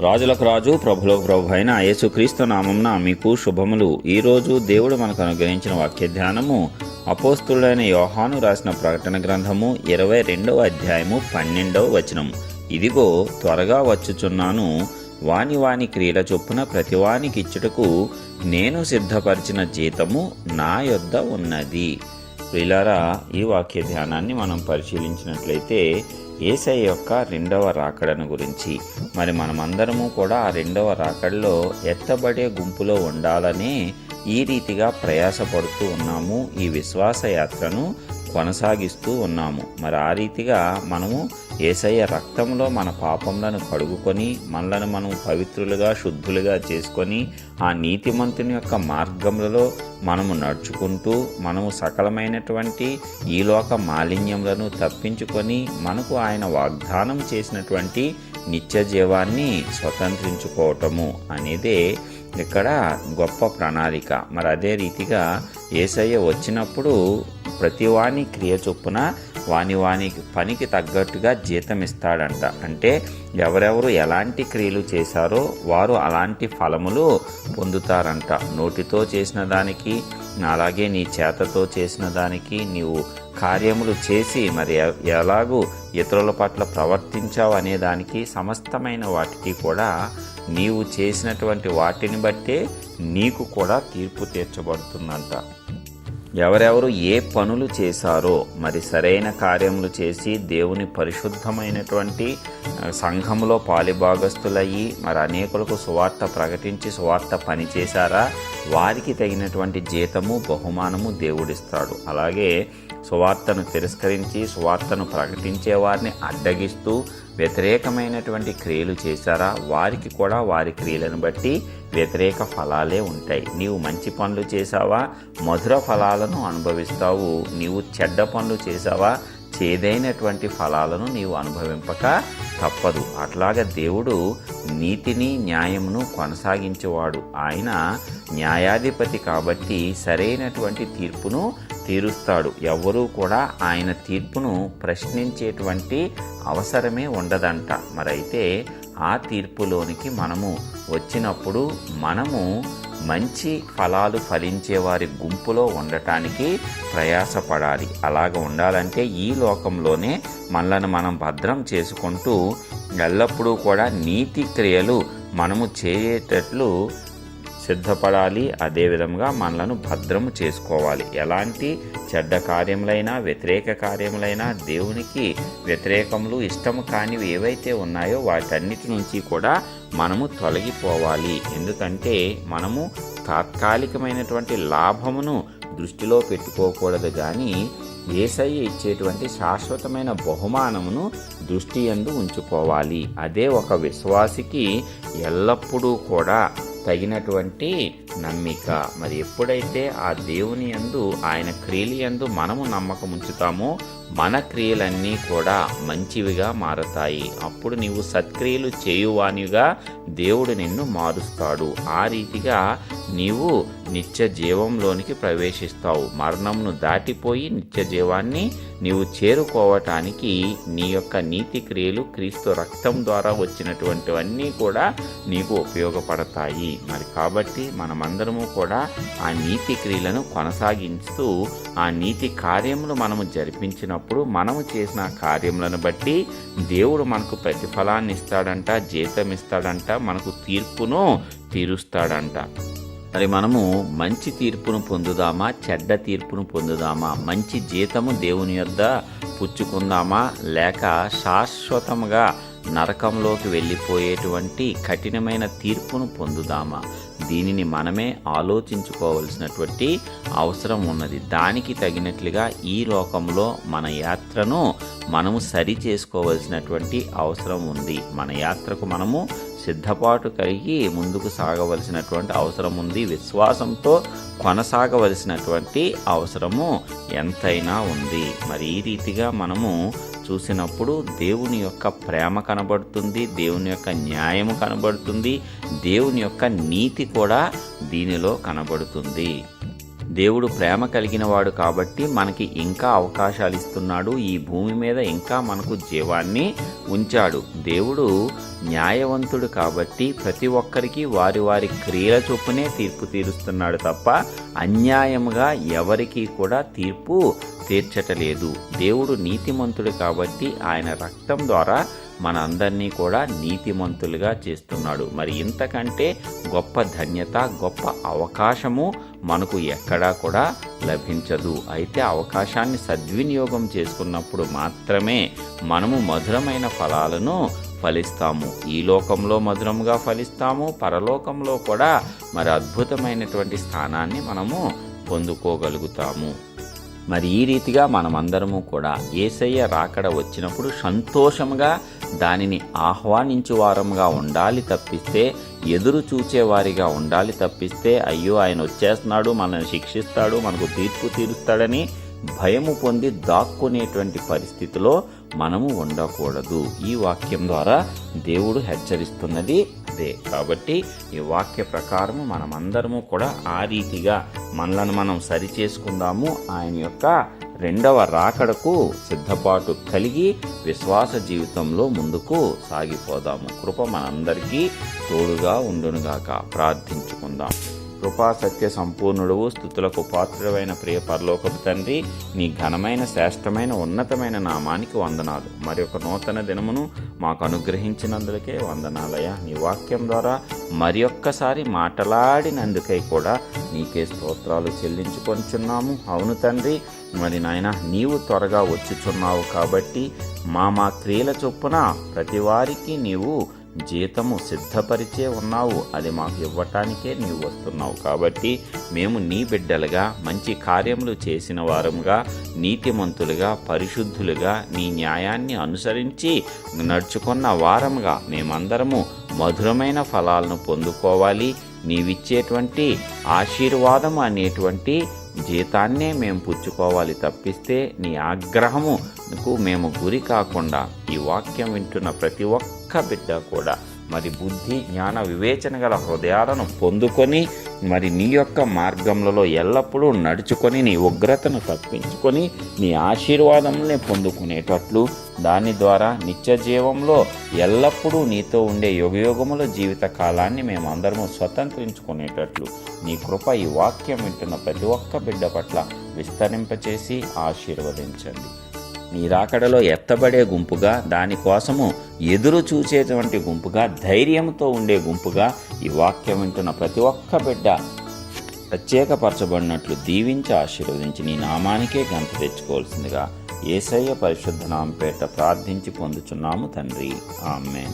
రాజులకు రాజు ప్రభులకు ప్రభు అయిన యేసుక్రీస్తు నామంన మీకు శుభములు. ఈరోజు దేవుడు మనకు అనుగ్రహించిన వాక్య ధ్యానము అపోస్తుడైన యోహాను రాసిన ప్రకటన గ్రంథము ఇరవై రెండవ అధ్యాయము పన్నెండవ వచనం. ఇదిగో త్వరగా వచ్చుచున్నాను. వాని వాని క్రియల చొప్పున ప్రతివానికి ఇచ్చుటకు నేను సిద్ధపరిచిన జీతము నా యొద్ద ఉన్నది. ప్రియులారా ఈ వాక్య ధ్యానాన్ని మనం పరిశీలించినట్లయితే ఏసై యొక్క రెండవ రాకడను గురించి. మరి మనమందరము కూడా ఆ రెండవ రాకడలో ఎత్తబడే గుంపులో ఉండాలని ఈ రీతిగా ప్రయాసపడుతూ ఉన్నాము. ఈ విశ్వాస యాత్రను కొనసాగిస్తూ ఉన్నాము. మరి ఆ రీతిగా మనము ఏసయ్య రక్తంలో మన పాపములను కడుగుకొని మనలను మనం పవిత్రులుగా శుద్ధులుగా చేసుకొని ఆ నీతిమంతుని యొక్క మార్గములలో మనము నడుచుకుంటూ మనము సకలమైనటువంటి ఈ లోక మాలిన్యములను తప్పించుకొని మనకు ఆయన వాగ్దానం చేసినటువంటి నిత్య జీవాన్ని స్వతంత్రించుకోవటము అనేదే ఇక్కడ గొప్ప ప్రణాళిక. మరి అదే రీతిగా ఏసయ్య వచ్చినప్పుడు ప్రతివాని క్రియ చొప్పున వాని వాని పనికి తగ్గట్టుగా జీతం ఇస్తాడంట. అంటే ఎవరెవరు ఎలాంటి క్రియలు చేశారో వారు అలాంటి ఫలములు పొందుతారంట. నోటితో చేసిన దానికి అలాగే నీ చేతతో చేసిన దానికి నీవు కార్యములు చేసి మరి ఎలాగూ ఇతరుల పట్ల ప్రవర్తించావు అనే దానికి సమస్తమైన వాటికి కూడా నీవు చేసినటువంటి వాటిని బట్టే నీకు కూడా తీర్పు తీర్చబడుతుందంట. ఎవరెవరు ఏ పనులు చేశారో మరి సరైన కార్యములు చేసి దేవుని పరిశుద్ధమైనటువంటి సంఘంలో పాలిభాగస్తులయ్యి మరి అనేకులకు సువార్త ప్రకటించి సువార్త పని చేశారా? వారికి తగినటువంటి జీతము బహుమానము దేవుడిస్తాడు. అలాగే సువార్తను తిరస్కరించి సువార్తను ప్రకటించే వారిని అడ్డగిస్తూ వ్యతిరేకమైనటువంటి క్రియలు చేశారా? వారికి కూడా వారి క్రియలను బట్టి వ్యతిరేక ఫలాలే ఉంటాయి. నీవు మంచి పనులు చేశావా? మధుర ఫలాలను అనుభవిస్తావు. నీవు చెడ్డ పనులు చేశావా? చేదైనటువంటి ఫలాలను నీవు అనుభవింపక తప్పదు. అట్లాగ దేవుడు నీతిని న్యాయమును కొనసాగించేవాడు. ఆయన న్యాయాధిపతి కాబట్టి సరైనటువంటి తీర్పును తీరుస్తాడు. ఎవరూ కూడా ఆయన తీర్పును ప్రశ్నించేటువంటి అవసరమే ఉండదంట. మరైతే ఆ తీర్పులోనికి మనము వచ్చినప్పుడు మనము మంచి ఫలాలు ఫలించే వారి గుంపులో ఉండటానికి ప్రయాసపడాలి. అలాగ ఉండాలంటే ఈ లోకంలోనే మనలను మనం భద్రం చేసుకుంటూ ఎల్లప్పుడూ కూడా నీతి క్రియలు మనము చేయేటట్లు సిద్ధపడాలి. అదేవిధంగా మనలను భద్రము చేసుకోవాలి. ఎలాంటి చెడ్డ కార్యములైనా వ్యతిరేక కార్యములైనా దేవునికి వ్యతిరేకములు ఇష్టము కానివి ఏవైతే ఉన్నాయో వాటన్నిటి నుంచి కూడా మనము తొలగిపోవాలి. ఎందుకంటే మనము తాత్కాలికమైనటువంటి లాభమును దృష్టిలో పెట్టుకోకూడదు కానీ ఏసయ్య ఇచ్చేటువంటి శాశ్వతమైన బహుమానమును దృష్టి ఎందు ఉంచుకోవాలి. అదే ఒక విశ్వాసికి ఎల్లప్పుడూ కూడా తగినటువంటి నమ్మిక. మరి ఎప్పుడైతే ఆ దేవుని యందు ఆయన క్రియలు యందు మనము నమ్మకం ఉంచుతామో మన క్రియలన్నీ కూడా మంచివిగా మారతాయి. అప్పుడు నీవు సత్క్రియలు చేయువానిగా దేవుడు నిన్ను మారుస్తాడు. ఆ రీతిగా నీవు నిత్య జీవంలోనికి ప్రవేశిస్తావు. మరణంను దాటిపోయి నిత్య జీవాన్ని నీవు చేరుకోవటానికి నీ యొక్క నీతి క్రియలు క్రీస్తు రక్తం ద్వారా వచ్చినటువంటివన్నీ కూడా నీకు ఉపయోగపడతాయి. మరి కాబట్టి మనమందరము కూడా ఆ నీతి క్రియలను కొనసాగిస్తూ ఆ నీతి కార్యములు మనము జరిపించినప్పుడు మనము చేసిన కార్యములను బట్టి దేవుడు మనకు ప్రతిఫలాన్ని ఇస్తాడంట జీతం ఇస్తాడంట మనకు తీర్పును తీరుస్తాడంట. మరి మనము మంచి తీర్పును పొందుదామా చెడ్డ తీర్పును పొందుదామా? మంచి జీతము దేవుని యొద్ద పుచ్చుకుందామా? లేక శాశ్వతంగా నరకంలోకి వెళ్ళిపోయేటువంటి కఠినమైన తీర్పును పొందుదామా? దీనిని మనమే ఆలోచించుకోవలసినటువంటి అవసరం ఉన్నది. దానికి తగినట్లుగా ఈ లోకంలో మన యాత్రను మనము సరి చేసుకోవలసినటువంటి అవసరం ఉంది. మన యాత్రకు మనము సిద్ధపాటు కలిగి ముందుకు సాగవలసినటువంటి అవసరం ఉంది. విశ్వాసంతో కొనసాగవలసినటువంటి అవసరము ఎంతైనా ఉంది. మరి ఈ రీతిగా మనము చూసినప్పుడు దేవుని యొక్క ప్రేమ కనబడుతుంది దేవుని యొక్క న్యాయము కనబడుతుంది దేవుని యొక్క నీతి కూడా దీనిలో కనబడుతుంది. దేవుడు ప్రేమ కలిగిన వాడు కాబట్టి మనకి ఇంకా అవకాశాలు ఇస్తున్నాడు. ఈ భూమి మీద ఇంకా మనకు జీవాన్ని ఉంచాడు. దేవుడు న్యాయవంతుడు కాబట్టి ప్రతి ఒక్కరికి వారి వారి క్రియల చొప్పునే తీర్పు తీరుస్తున్నాడు తప్ప అన్యాయముగా ఎవరికి కూడా తీర్పు తీర్చటలేదు. దేవుడు నీతిమంతుడు కాబట్టి ఆయన రక్తం ద్వారా మన అందరినీ కూడా నీతిమంతులుగా చేస్తున్నాడు. మరి ఇంతకంటే గొప్ప ధన్యత గొప్ప అవకాశము మనకు ఎక్కడా కూడా లభించదు. అయితే అవకాశాన్ని సద్వినియోగం చేసుకున్నప్పుడు మాత్రమే మనము మధురమైన ఫలాలను ఫలిస్తాము. ఈ లోకంలో మధురముగా ఫలిస్తాము. పరలోకంలో కూడా మరి అద్భుతమైనటువంటి స్థానాన్ని మనము పొందుకోగలుగుతాము. మరి ఈ రీతిగా మనమందరము కూడా ఏసయ్య రాకడ వచ్చినప్పుడు సంతోషంగా దానిని ఆహ్వానించువారంగా ఉండాలి తప్పిస్తే ఎదురు చూచేవారిగా ఉండాలి తప్పిస్తే అయ్యో ఆయన వచ్చేస్తున్నాడు మనల్ని శిక్షిస్తాడు మనకు తీర్పు తీరుస్తాడని భయము పొంది దాక్కునేటువంటి పరిస్థితిలో మనము ఉండకూడదు. ఈ వాక్యం ద్వారా దేవుడు హెచ్చరిస్తున్నది అదే. కాబట్టి ఈ వాక్య ప్రకారము మనమందరము కూడా ఆ రీతిగా మనలను మనం సరిచేసుకుందాము ఆయన యొక్క రెండవ రాకడకు సిద్ధపాటు కలిగి విశ్వాస జీవితంలో ముందుకు సాగిపోదాము. కృప మనందరికీ తోడుగా ఉండునుగాక. ప్రార్థించుకుందాం. కృపా సత్య సంపూర్ణుడువు స్థుతులకు పాత్రుడైన ప్రియ పరలోకపు తండ్రి నీ ఘనమైన శ్రేష్టమైన ఉన్నతమైన నామానికి వందనాలు. మరి ఒక నూతన దినమును మాకు అనుగ్రహించినందుకే వందనాలయ నీ వాక్యం ద్వారా మరి ఒక్కసారి మాట్లాడినందుకై కూడా నీకే స్తోత్రాలు చెల్లించుకొనిచున్నాము. అవును తండ్రి మరి నాయన నీవు త్వరగా వచ్చుచున్నావు కాబట్టి మా మా క్రియల చొప్పున ప్రతివారికి నీవు జీతము సిద్ధపరిచే ఉన్నావు. అది మాకు ఇవ్వటానికే నీవు వస్తున్నావు కాబట్టి మేము నీ బిడ్డలుగా మంచి కార్యములు చేసిన వారముగా నీతిమంతులుగా పరిశుద్ధులుగా నీ న్యాయాన్ని అనుసరించి నడుచుకున్న వారముగా మేమందరము మధురమైన ఫలాలను పొందుకోవాలి. నీవిచ్చేటువంటి ఆశీర్వాదం అనేటువంటి జీతాన్నే మేము పుచ్చుకోవాలి తప్పిస్తే నీ ఆగ్రహముకు మేము గురి కాకుండా ఈ వాక్యం వింటున్న ప్రతి ఒక్క బిడ్డ కూడా మరి బుద్ధి జ్ఞాన వివేచన గల హృదయాలను పొందుకొని మరి నీ యొక్క మార్గంలో ఎల్లప్పుడూ నడుచుకొని నీ ఉగ్రతను తప్పించుకొని నీ ఆశీర్వాదంనే పొందుకునేటట్లు దాని ద్వారా నిత్య జీవంలో ఎల్లప్పుడూ నీతో ఉండే యుగయుగముల జీవిత కాలాన్ని మేమందరము స్వతంత్రించుకునేటట్లు నీ కృప ఈ వాక్యం వింటున్న ప్రతి ఒక్క బిడ్డ పట్ల విస్తరింపచేసి ఆశీర్వదించండి. నీ రాకడలో ఎత్తబడే గుంపుగా దానికోసము ఎదురు చూసేటువంటి గుంపుగా ధైర్యంతో ఉండే గుంపుగా ఈ వాక్యం వింటున్న ప్రతి ఒక్క బిడ్డ ప్రత్యేకపరచబడినట్లు దీవించి ఆశీర్వదించి నీ నామానికే గంత తెచ్చుకోవాల్సిందిగా ఏసయ్య పరిశుద్ధ నామపేట ప్రార్థించి పొందుచున్నాము తండ్రి. ఆమె